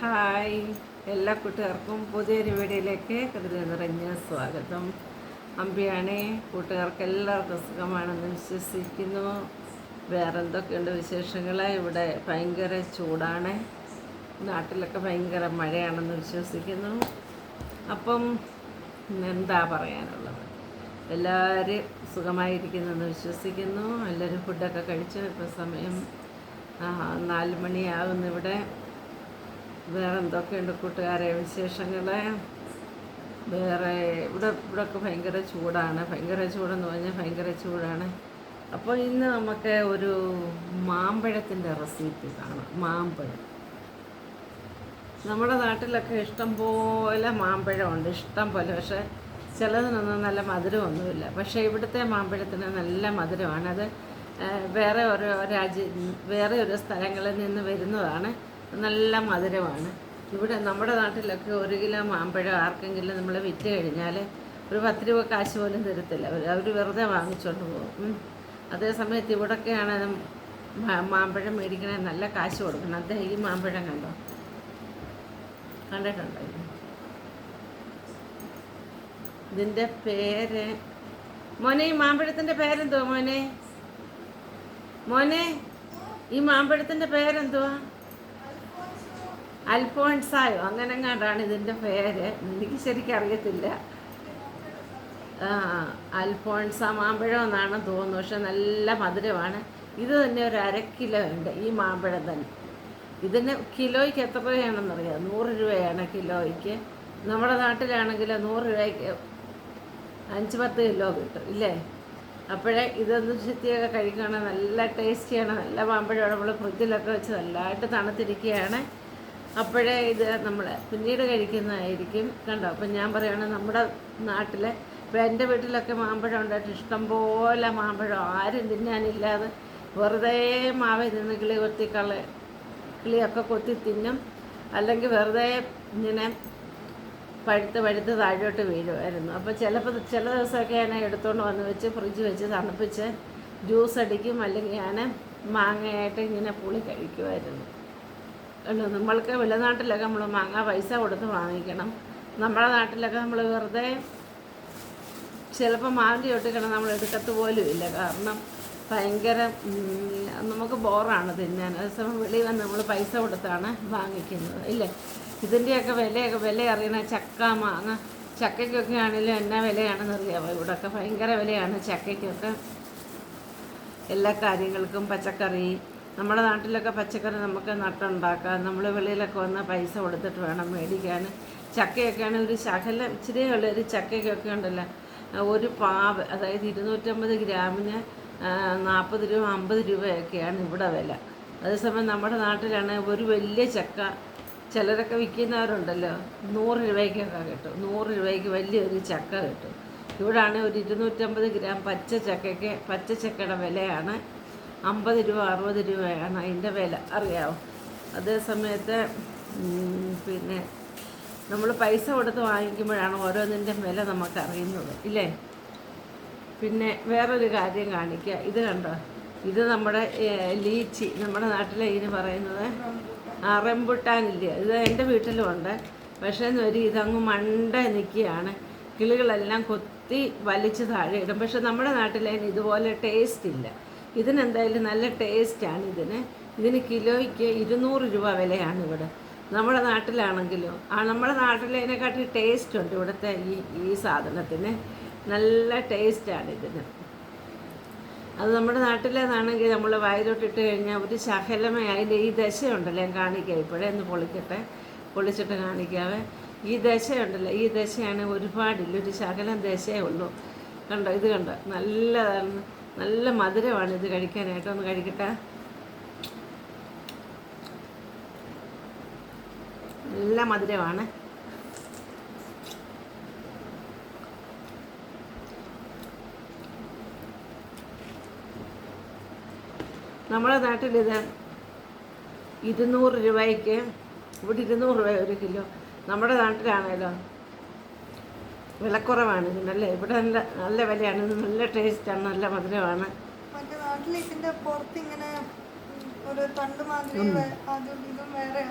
Hi എല്ലാ കൂട്ടുകാർക്കും പുതിയൊരു വീഡിയോയിലേക്ക് കൃതി നിറഞ്ഞ സ്വാഗതം. അമ്പിയാണേ കൂട്ടുകാർക്ക് എല്ലാവർക്കും സുഖമാണെന്ന് വിശ്വസിക്കുന്നു. വേറെ എന്തൊക്കെയുണ്ട് വിശേഷങ്ങൾ ഇവിടെ ഭയങ്കര ചൂടാണ്. നാട്ടിലൊക്കെ ഭയങ്കര മഴയാണെന്ന് വിശ്വസിക്കുന്നു. അപ്പം എന്താ പറയാനുള്ളത്? എല്ലാവരും സുഖമായിരിക്കുന്നെന്ന് വിശ്വസിക്കുന്നു. എല്ലാവരും ഫുഡൊക്കെ കഴിച്ചു? ഇപ്പോൾ സമയം നാല് മണിയാകുന്നു ഇവിടെ വേറെ എന്തൊക്കെയുണ്ട് കൂട്ടുകാരെ വിശേഷങ്ങൾ വേറെ ഇവിടെ ഇവിടെയൊക്കെ ഭയങ്കര ചൂടാണ്. ഭയങ്കര ചൂടെന്ന് പറഞ്ഞാൽ ഭയങ്കര ചൂടാണ്. അപ്പോൾ ഇന്ന് നമുക്ക് ഒരു മാമ്പഴത്തിന്റെ റെസിപ്പി കാണാം. മാമ്പഴം. നമ്മുടെ നാട്ടിലൊക്കെ ഇഷ്ടം പോലെ മാമ്പഴമുണ്ട്. ഇഷ്ടം പോലെ. പക്ഷേ ചിലതിനൊന്നും നല്ല മധുരമൊന്നുമില്ല. പക്ഷേ ഇവിടുത്തെ മാമ്പഴത്തിന് നല്ല മധുരമാണ്. അത് വേറെ ഓരോ രാജ്യ വേറെ ഓരോ സ്ഥലങ്ങളിൽ നിന്ന് വരുന്നതാണ്. നല്ല മധുരമാണ്. ഇവിടെ നമ്മുടെ നാട്ടിലൊക്കെ ഒരു കിലോ മാമ്പഴം ആർക്കെങ്കിലും നമ്മൾ വിറ്റ് കഴിഞ്ഞാൽ ഒരു പത്ത് രൂപ കാശ് പോലും തരത്തില്ല. അവർ അവർ വെറുതെ വാങ്ങിച്ചുകൊണ്ട് പോകും. അതേസമയത്ത് മാ- മാമ്പഴം മേടിക്കണേ നല്ല കാശ് കൊടുക്കണം. അദ്ദേഹം ഈ മാമ്പഴം കണ്ടോ? കണ്ടിട്ടുണ്ടോ? ഇത്? ഇതിന്റെ പേര് മോനെ ഈ മാമ്പഴത്തിന്റെ പേരെന്തുവാ മോനെ? മോനെ ഈ മാമ്പഴത്തിന്റെ പേരെന്തുവാ? അൽഫോൺസായോ? അങ്ങനെ കണ്ടാണ് ഇതിന്റെ പേര്? എനിക്ക് ശരിക്കും അറിയത്തില്ല. അൽഫോൺസ മാമ്പഴം എന്നാണ് തോന്നുന്നു. പക്ഷെ നല്ല മധുരമാണ്. ഇത് തന്നെ ഒരു അര കിലോ ഉണ്ട്. ഈ മാമ്പഴം തന്നെ. ഇതിന് കിലോയ്ക്ക് എത്ര രൂപയാണെന്നറിയാം നൂറ് രൂപയാണ് കിലോയ്ക്ക്. നമ്മുടെ നാട്ടിലാണെങ്കിൽ നൂറ് രൂപയ്ക്ക് അഞ്ച് പത്ത് കിലോ കിട്ടും ഇല്ലേ? അപ്പോഴേ ഇതൊന്ന് ചുറ്റിയൊക്കെ കഴിക്കുകയാണെങ്കിൽ നല്ല ടേസ്റ്റിയാണ്. നല്ല മാമ്പഴമാണ്. നമ്മൾ ഫ്രിഡ്ജിലൊക്കെ വെച്ച് നല്ലതായിട്ട് തണുത്തിരിക്കുകയാണ്. അപ്പോഴേ ഇത് നമ്മൾ പിന്നീട് കഴിക്കുന്നതായിരിക്കും. കണ്ടോ? അപ്പം ഞാൻ പറയുകയാണ് നമ്മുടെ നാട്ടിൽ ഇപ്പം എന്റെ വീട്ടിലൊക്കെ മാമ്പഴം ഉണ്ടായിട്ട് ഇഷ്ടംപോലെ മാമ്പഴം ആരും തിന്നാനില്ലാതെ വെറുതെ മാവ നിന്ന് കിളി കൊത്തി കള കിളിയൊക്കെ കൊത്തി തിന്നും. അല്ലെങ്കിൽ വെറുതെ ഇങ്ങനെ പഴുത്ത് പഴുത്ത് താഴോട്ട് വീഴുമായിരുന്നു. അപ്പോൾ ചിലപ്പോൾ ചില ദിവസമൊക്കെ ഞാൻ എടുത്തുകൊണ്ട് വന്ന് വെച്ച് ഫ്രിഡ്ജ് വെച്ച് തണുപ്പിച്ച് ജ്യൂസ് അടിക്കും. അല്ലെങ്കിൽ ഞാൻ മാങ്ങയായിട്ട് ഇങ്ങനെ പുളി കഴിക്കുമായിരുന്നു. നമ്മൾക്ക് വെളിനാട്ടിലൊക്കെ നമ്മൾ മാങ്ങ പൈസ കൊടുത്ത് വാങ്ങിക്കണം. നമ്മുടെ നാട്ടിലൊക്കെ നമ്മൾ വെറുതെ ചിലപ്പോൾ മാന്തി ഒട്ടിക്കണം നമ്മൾ എടുക്കത്ത് പോലും ഇല്ല. കാരണം ഭയങ്കര നമുക്ക് ബോറാണ് തിന്നാൻ. അതേസമയം വെളിയിൽ വന്ന് നമ്മൾ പൈസ കൊടുത്താണ് വാങ്ങിക്കുന്നത് ഇല്ലേ? ഇതിന്റെയൊക്കെ വിലയൊക്കെ വില അറിയണ ചക്ക മാങ്ങ ചക്കയ്ക്കൊക്കെ ആണെങ്കിലും എന്നാ വിലയാണെന്ന് അറിയാമോ ഇവിടെയൊക്കെ ഭയങ്കര വിലയാണ് ചക്കയ്ക്കൊക്കെ. എല്ലാ കാര്യങ്ങൾക്കും പച്ചക്കറി നമ്മുടെ നാട്ടിലൊക്കെ പച്ചക്കറി നമുക്ക് നട്ടുണ്ടാക്കാം. നമ്മൾ വെളിയിലൊക്കെ വന്ന് പൈസ കൊടുത്തിട്ട് വേണം മേടിക്കാൻ. ചക്കയൊക്കെ ആണെങ്കിൽ ഒരു ശകലം ഇച്ചിരി ഉള്ള ഒരു ചക്കയൊക്കെ ഉണ്ടല്ലോ. ഒരു പാവ് അതായത് ഇരുന്നൂറ്റമ്പത് ഗ്രാമിന് നാൽപ്പത് രൂപ അമ്പത് രൂപയൊക്കെയാണ് ഇവിടെ വില. അതേസമയം നമ്മുടെ നാട്ടിലാണ് ഒരു വലിയ ചക്ക ചിലരൊക്കെ വിൽക്കുന്നവരുണ്ടല്ലോ. നൂറ് രൂപയ്ക്കൊക്കെ കിട്ടും. നൂറ് രൂപയ്ക്ക് വലിയൊരു ചക്ക കിട്ടും. ഇവിടാണ് ഒരു ഇരുന്നൂറ്റമ്പത് ഗ്രാം പച്ച ചക്കയ്ക്ക് പച്ച ചക്കയുടെ വിലയാണ്. അമ്പത് രൂപ അറുപത് രൂപയാണ് അതിന്റെ വില. അറിയാമോ അതേ സമയത്ത് പിന്നെ നമ്മൾ പൈസ കൊടുത്ത് വാങ്ങിക്കുമ്പോഴാണ് ഓരോന്നിന്റെ വില നമുക്ക് അറിയുന്നത് ഇല്ലേ? പിന്നെ വേറൊരു കാര്യം കാണിക്കുക ഇത് കണ്ടോ? ഇത് നമ്മുടെ ലീച്ചി നമ്മുടെ നാട്ടിലെ ഇതിന് പറയുന്നത് ആ, റംബുട്ടാനില്ലേ ഇത് എന്റെ വീട്ടിലുമുണ്ട്. പക്ഷേ ഒരു ഇതങ്ങ് മണ്ട നിൽക്കുകയാണ്. കിളികളെല്ലാം കൊത്തി വലിച്ച് താഴെ ഇടും. പക്ഷെ നമ്മുടെ നാട്ടിലതിന് ഇതുപോലെ ടേസ്റ്റ് ഇല്ല. ഇതിനെന്തായാലും നല്ല ടേസ്റ്റാണ് ഇതിന്. ഇതിന് കിലോയ്ക്ക് ഇരുന്നൂറ് രൂപ വിലയാണ് ഇവിടെ. നമ്മുടെ നാട്ടിലാണെങ്കിലും ആ നമ്മുടെ നാട്ടിലതിനെക്കാട്ടി ടേസ്റ്റ് ഉണ്ട് ഇവിടുത്തെ ഈ ഈ സാധനത്തിന്. നല്ല ടേസ്റ്റാണ് ഇതിന്. അത് നമ്മുടെ നാട്ടിലേതാണെങ്കിൽ നമ്മൾ വായിലോട്ടിട്ട് കഴിഞ്ഞാൽ ഒരു ശകലമേ അതിന്റെ ഈ ദശയുണ്ടല്ലോ ഞാൻ കാണിക്കാം. ഇപ്പോഴേ ഒന്ന് പൊളിക്കട്ടെ. പൊളിച്ചിട്ട് കാണിക്കാവേ. ഈ ദശയുണ്ടല്ലോ ഈ ദശയാണ് ഒരുപാടില്ല ഒരു ശകലം ദശയേ ഉള്ളൂ. കണ്ടോ ഇത് കണ്ടോ? നല്ലതാണ്. നല്ല മധുരമാണ് ഇത് കഴിക്കാനായിട്ട്. ഒന്ന് കഴിക്കട്ടെ. നല്ല മധുരമാണ്. നമ്മുടെ നാട്ടിലിത് ഇരുന്നൂറ് രൂപയ്ക്ക് ഇവിടെ ഇരുന്നൂറ് രൂപ ഒരു കിലോ. നമ്മുടെ നാട്ടിലാണല്ലോ വിലക്കുറവാണ്. ഇതിനല്ലേ ഇവിടെ നല്ല നല്ല വിലയാണ്. ഇത് നല്ല ടേസ്റ്റാണ് നല്ല മധുരമാണ്. മറ്റേ നാട്ടിൽ ഇതിന്റെ പുറത്ത് ഇങ്ങനെ ഉം, ഒരു തണ്ട് മാതിരി വേ- അതും ഇതും വേറെ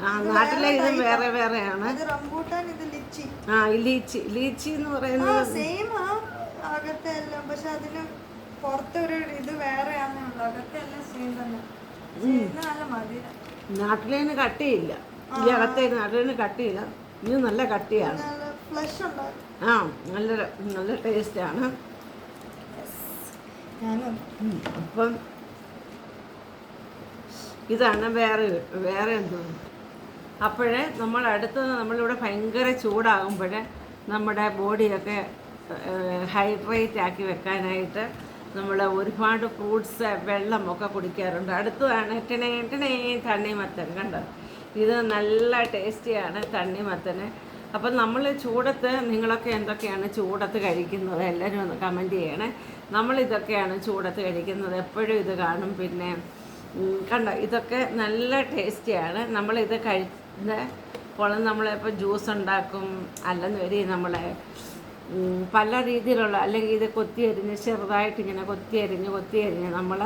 ആ നാട്ടിലെ ഇത് വേറെ വേറെയാണ്. അത് റംബൂട്ടാൻ ഇത് ലിച്ചി. ആ ലീച്ചി ലീച്ചി എന്ന് പറയുന്നത് സെയിം ആ അകത്തെ എല്ലാം. പക്ഷെ അതിന് പുറത്തൊരു ഇത് വേറെയാണേ ഉള്ളു. അകത്തെ എല്ലാം സെയിം തന്നെ. പക്ഷെ ഇത് നല്ല മധുരം. നാട്ടിലേന് കട്ടിയില്ല. ഈ അകത്തേക്ക് നാട്ടിലേന് കട്ടിയില്ല. ഇത് നല്ല കട്ടിയാണ്. നല്ല ആ നല്ല നല്ല ടേസ്റ്റാണ് അപ്പം ഇതാണ് വേറെ വേറെ എന്തോ. അപ്പോഴേ നമ്മൾ അടുത്തത് നമ്മളിവിടെ ഭയങ്കര ചൂടാകുമ്പോൾ നമ്മുടെ ബോഡിയൊക്കെ ഹൈഡ്രേറ്റ് ആക്കി വെക്കാനായിട്ട് നമ്മൾ ഒരുപാട് ഫ്രൂട്ട്സ് വെള്ളം ഒക്കെ കുടിക്കാറുണ്ട്. അടുത്തതാണ് എട്ടണേ എട്ടണേ തണ്ണിമത്തൻ. കണ്ടത് ഇത് നല്ല ടേസ്റ്റിയാണ് തണ്ണിമത്തന്. അപ്പം നമ്മൾ ചൂടത്ത് നിങ്ങളൊക്കെ എന്തൊക്കെയാണ് ചൂടത്ത് കഴിക്കുന്നത്? എല്ലാവരും ഒന്ന് കമന്റ് ചെയ്യണേ. നമ്മളിതൊക്കെയാണ് ചൂടത്ത് കഴിക്കുന്നത്. എപ്പോഴും ഇത് കാണും. പിന്നെ കണ്ടോ? ഇതൊക്കെ നല്ല ടേസ്റ്റിയാണ് നമ്മളിത് കഴിക്കുന്ന അപ്പോൾ നമ്മളിപ്പോൾ ജ്യൂസ് ഉണ്ടാക്കും. അല്ലെന്ന് വരി നമ്മളെ പല രീതിയിലുള്ള അല്ലെങ്കിൽ ഇത് കൊത്തിയരിഞ്ഞ് ചെറുതായിട്ട് ഇങ്ങനെ കൊത്തിയരിഞ്ഞ് കൊത്തിയരിഞ്ഞ് നമ്മൾ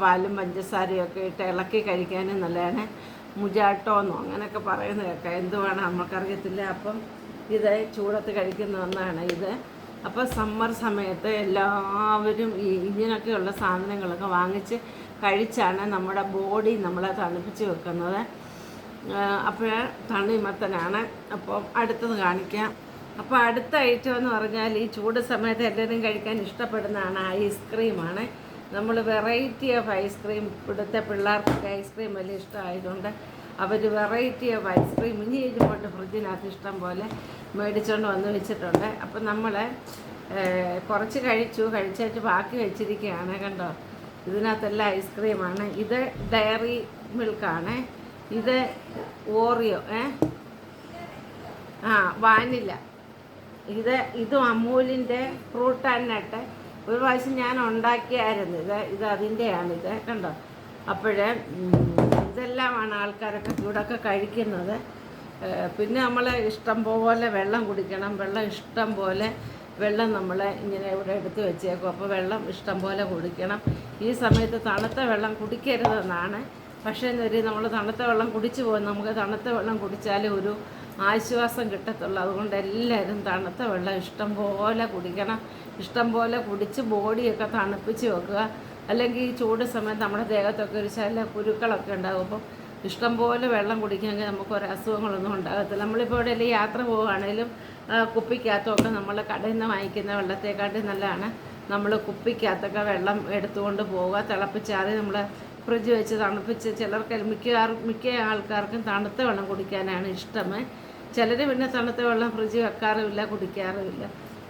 പാലും പഞ്ചസാരയും ഒക്കെ ഇട്ട് ഇളക്കി കഴിക്കാനും നല്ലതാണ്. മുജാട്ടോന്നോ അങ്ങനെയൊക്കെ പറയുന്ന കേൾക്കാം. എന്തുവാണ് നമുക്കറിയത്തില്ല അപ്പം ഇത് ചൂടത്ത് കഴിക്കുന്ന ഒന്നാണ് ഇത്. അപ്പോൾ സമ്മർ സമയത്ത് എല്ലാവരും ഈ ഇങ്ങനെയൊക്കെയുള്ള സാധനങ്ങളൊക്കെ വാങ്ങിച്ച് കഴിച്ചാണ് നമ്മുടെ ബോഡി നമ്മളെ തണുപ്പിച്ച് വെക്കുന്നത്. അപ്പോൾ തണ്ണിമത്തനാണ്. അപ്പോൾ അടുത്തത് കാണിക്കാം. അപ്പോൾ അടുത്ത ഐറ്റം എന്ന് പറഞ്ഞാൽ ഈ ചൂട് സമയത്ത് എല്ലാവരും കഴിക്കാൻ ഇഷ്ടപ്പെടുന്നതാണ് ഐസ്ക്രീമാണ്. നമ്മൾ വെറൈറ്റി ഓഫ് ഐസ്ക്രീം ഇവിടുത്തെ പിള്ളേർക്കൊക്കെ ഐസ്ക്രീം വലിയ ഇഷ്ടമായതുകൊണ്ട് അവർ വെറൈറ്റി ഓഫ് ഐസ്ക്രീം ഇനി ഇരിപ്പുണ്ട് ഫ്രിഡ്ജിനകത്ത് ഇഷ്ടം പോലെ മേടിച്ചുകൊണ്ട് വന്ന് വെച്ചിട്ടുണ്ട്. അപ്പം നമ്മൾ കുറച്ച് കഴിച്ചു കഴിച്ചിട്ട് ബാക്കി വെച്ചിരിക്കുകയാണ് കണ്ടോ? ഇതിനകത്തെല്ലാം ഐസ്ക്രീമാണ് ഇത് ഡയറി മിൽക്കാണ് ഇത് ഓറിയോ ഏ? ആ വാനില ഇത് ഇതും അമൂലിന്റെ ഫ്രൂട്ട് ആൻഡ് നട്ട് ഒരു പ്രാവശ്യം ഞാൻ ഉണ്ടാക്കിയായിരുന്നു. ഇത് ഇത് അതിന്റെയാണ് ഇത് കണ്ടോ? അപ്പോഴേ ഇതെല്ലാമാണ് ആൾക്കാരൊക്കെ ഇവിടെയൊക്കെ കഴിക്കുന്നത്. പിന്നെ നമ്മൾ ഇഷ്ടം പോലെ വെള്ളം കുടിക്കണം. വെള്ളം ഇഷ്ടം പോലെ വെള്ളം നമ്മൾ ഇങ്ങനെ ഇവിടെ എടുത്ത് വെച്ചേക്കും. അപ്പോൾ വെള്ളം ഇഷ്ടം പോലെ കുടിക്കണം. ഈ സമയത്ത് തണുത്ത വെള്ളം കുടിക്കരുതെന്നാണ് പക്ഷേ ഒരു നമ്മൾ തണുത്ത വെള്ളം കുടിച്ചു പോകും നമുക്ക് തണുത്ത വെള്ളം കുടിച്ചാലേ ഒരു ആശ്വാസം കിട്ടത്തുള്ളൂ. അതുകൊണ്ട് എല്ലാവരും തണുത്ത വെള്ളം ഇഷ്ടം പോലെ കുടിക്കണം. ഇഷ്ടം പോലെ കുടിച്ച് ബോഡിയൊക്കെ തണുപ്പിച്ച് വെക്കുക. അല്ലെങ്കിൽ ഈ ചൂട് സമയത്ത് നമ്മുടെ ദേഹത്തൊക്കെ ഒരു ചില കുരുക്കളൊക്കെ ഉണ്ടാകും അപ്പം ഇഷ്ടം പോലെ വെള്ളം കുടിക്കാമെങ്കിൽ നമുക്ക് ഒരു അസുഖങ്ങളൊന്നും ഉണ്ടാകത്തില്ല. നമ്മളിപ്പോൾ എവിടെയെങ്കിലും യാത്ര പോവുകയാണെങ്കിലും കുപ്പിക്കകത്തൊക്കെ നമ്മൾ കടയിൽ നിന്ന് വാങ്ങിക്കുന്ന വെള്ളത്തെക്കാട്ടി നല്ലതാണ്. നമ്മൾ കുപ്പിക്കകത്തൊക്കെ വെള്ളം എടുത്തുകൊണ്ട് പോവുക. തിളപ്പിച്ചാറി നമ്മൾ ഫ്രിഡ്ജ് വെച്ച് തണുപ്പിച്ച് ചിലർക്ക് മിക്കവാറും മിക്ക ആൾക്കാർക്കും തണുത്ത വെള്ളം കുടിക്കാനാണ് ഇഷ്ടം ചിലർ പിന്നെ തണുത്ത വെള്ളം ഫ്രിഡ്ജ് വെക്കാറുമില്ല കുടിക്കാറുമില്ല.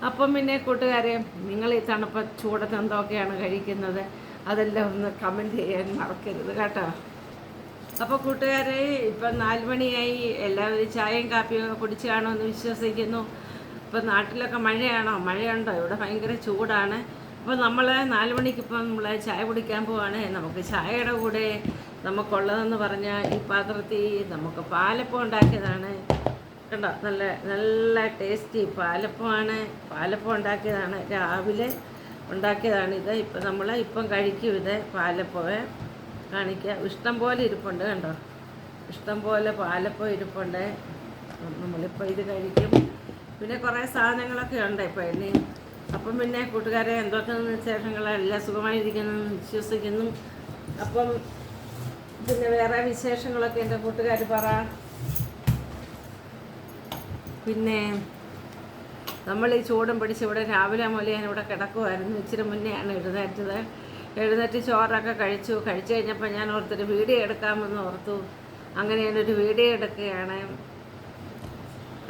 അപ്പം പിന്നെ കൂട്ടുകാരെ നിങ്ങൾ ഈ തണുപ്പ ചൂടത്ത് എന്തൊക്കെയാണ് കഴിക്കുന്നത്? അതെല്ലാം ഒന്ന് കമന്റ് ചെയ്യാൻ മറക്കരുത് കേട്ടോ. അപ്പോൾ കൂട്ടുകാരെ ഇപ്പം നാല് മണിയായി. എല്ലാവരും ചായയും കാപ്പിയും ഒക്കെ കുടിച്ച് കാണുമെന്ന് വിശ്വസിക്കുന്നു. ഇപ്പം നാട്ടിലൊക്കെ മഴയാണോ? മഴയുണ്ടോ? ഇവിടെ ഭയങ്കര ചൂടാണ്. അപ്പോൾ നമ്മൾ നാല് മണിക്കിപ്പം നമ്മൾ ചായ കുടിക്കാൻ പോവാണ്. നമുക്ക് ചായയുടെ കൂടെ നമുക്കുള്ളതെന്ന് പറഞ്ഞാൽ ഈ പാത്രത്തിൽ നമുക്ക് പാലപ്പം ഉണ്ടാക്കിയതാണ്. കണ്ടോ? നല്ല നല്ല ടേസ്റ്റി പാലപ്പമാണ്. പാലപ്പം ഉണ്ടാക്കിയതാണ്. രാവിലെ ഉണ്ടാക്കിയതാണ് ഇത്. ഇപ്പം നമ്മൾ ഇപ്പം കഴിക്കും ഇത് പാലപ്പമേ കാണിക്കുക ഇഷ്ടം പോലെ ഇരിപ്പുണ്ട് കണ്ടോ? ഇഷ്ടം പോലെ പാലപ്പം ഇരിപ്പുണ്ട്. നമ്മളിപ്പോൾ ഇത് കഴിക്കും. പിന്നെ കുറേ സാധനങ്ങളൊക്കെ ഉണ്ട് ഇപ്പോൾ ഇനി. അപ്പം പിന്നെ കൂട്ടുകാരെ എന്തൊക്കെ വിശേഷങ്ങളെല്ലാം സുഖമായിരിക്കുന്നു വിശ്വസിക്കുന്നു. അപ്പം പിന്നെ വേറെ വിശേഷങ്ങളൊക്കെ എന്റെ കൂട്ടുകാർ പറ. പിന്നെ നമ്മൾ ഈ ചൂടും പിടിച്ച് ഇവിടെ രാവിലെ മുതൽ ഞാൻ ഇവിടെ കിടക്കുമായിരുന്നു ഇച്ചിരി മുന്നെയാണ് എഴുന്നേറ്റത്. എഴുന്നേറ്റ് ചോറൊക്കെ കഴിച്ചു. കഴിച്ചു കഴിഞ്ഞപ്പോൾ ഞാൻ ഓർത്തൊരു വീഡിയോ എടുക്കാമെന്ന് ഓർത്തു. അങ്ങനെ ഞാനൊരു വീഡിയോ എടുക്കുകയാണ്.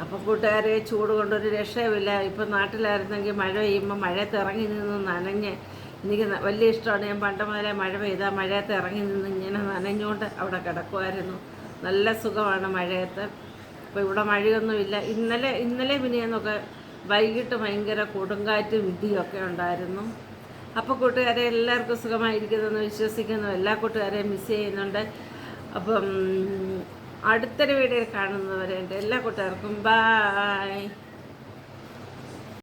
അപ്പോൾ കൂട്ടുകാരെ ചൂട് കൊണ്ടൊരു രക്ഷയുമില്ല. ഇപ്പം നാട്ടിലായിരുന്നെങ്കിൽ മഴ പെയ്യുമ്പോൾ മഴയത്ത് ഇറങ്ങി നിന്ന് നനഞ്ഞ് എനിക്ക് വലിയ ഇഷ്ടമാണ്. ഞാൻ പണ്ട് മുതലേ മഴ പെയ്താൽ മഴയത്ത് ഇറങ്ങി നിന്ന് ഇങ്ങനെ നനഞ്ഞുകൊണ്ട് അവിടെ കിടക്കുമായിരുന്നു നല്ല സുഖമാണ് മഴയത്ത്. അപ്പോൾ ഇവിടെ മഴയൊന്നുമില്ല. ഇന്നലെ ഇന്നലെ പിന്നെയെന്നൊക്കെ വൈകിട്ട് ഭയങ്കര കൊടുങ്കാറ്റും ഇടിയൊക്കെ ഉണ്ടായിരുന്നു. അപ്പോൾ കൂട്ടുകാരെ എല്ലാവർക്കും സുഖമായിരിക്കുന്നതെന്ന് വിശ്വസിക്കുന്നു. എല്ലാ കൂട്ടുകാരെയും മിസ് ചെയ്യുന്നുണ്ട്. അപ്പം അടുത്തൊരു വീഡിയോയിൽ കാണുന്നവരെ എന്റെ എല്ലാ കൂട്ടുകാർക്കും ബായ്